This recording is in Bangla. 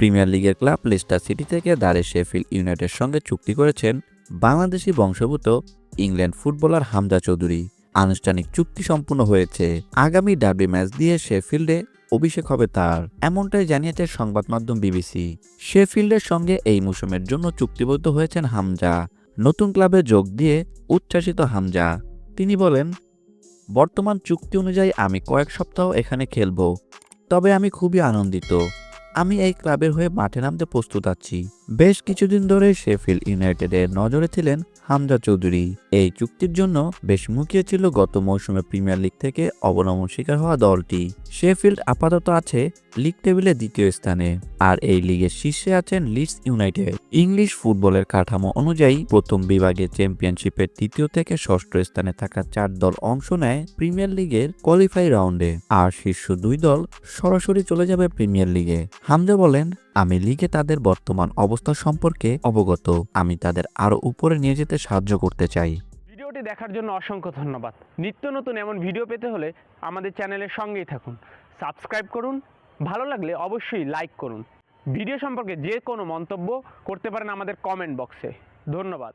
প্রিমিয়ার লিগের ক্লাব লেস্টার সিটি থেকে দারে শেফিল্ড ইউনাইটেডের সঙ্গে চুক্তি করেছেন বাংলাদেশি বংশোদ্ভূত ইংল্যান্ড ফুটবলার হামজা চৌধুরী। আনুষ্ঠানিক চুক্তি সম্পূর্ণ হয়েছে। আগামী ডাবলি ম্যাচ দিয়ে শেফিল্ডে অভিষেক হবে তার, এমনটাই জানিয়েছে সংবাদ মাধ্যম বিবিসি। শেফিল্ডের সঙ্গে এই মৌসুমের জন্য চুক্তিবদ্ধ হয়েছেন হামজা। নতুন ক্লাবে যোগ দিয়ে উচ্ছ্বাসিত হামজা। তিনি বলেন, বর্তমান চুক্তি অনুযায়ী আমি কয়েক সপ্তাহ এখানে খেলব। তবে আমি খুবই আনন্দিত। আমি এই ক্লাবের হয়ে মাঠে নামতে প্রস্তুত আছি। বেশ কিছুদিন ধরে শেফিল্ড ইউনাইটেডের নজরে ছিলেন হামজা চৌধুরী। এই চুক্তির জন্য বেশ মুখিয়ে ছিল গত মৌসুমে প্রিমিয়ার লিগ থেকে অবনমন শিকার হওয়া দলটি। শেফিল্ড আপাতত আছে লিগ টেবিলে দ্বিতীয় স্থানে, আর এই লিগের শীর্ষে আছেন লিডস ইউনাইটেড। ইংলিশ ফুটবলের কাঠামো অনুযায়ী প্রথম বিভাগে চ্যাম্পিয়নশিপের তৃতীয় থেকে ষষ্ঠ স্থানে থাকা চার দল অংশ নেয় প্রিমিয়ার লিগের কোয়ালিফাই রাউন্ডে, আর শীর্ষ দুই দল সরাসরি চলে যাবে প্রিমিয়ার লিগে। হামজা বলেন আমি লিগে তাদের বর্তমান অবস্থা সম্পর্কে অবগত। আমি তাদের আরও উপরে নিয়ে যেতে সাহায্য করতে চাই। ভিডিওটি দেখার জন্য অসংখ্য ধন্যবাদ। নিত্য নতুন এমন ভিডিও পেতে হলে আমাদের চ্যানেলের সঙ্গেই থাকুন। সাবস্ক্রাইব করুন, ভালো লাগলে অবশ্যই লাইক করুন। ভিডিও সম্পর্কে যে কোনো মন্তব্য করতে পারেন আমাদের কমেন্ট বক্সে। ধন্যবাদ।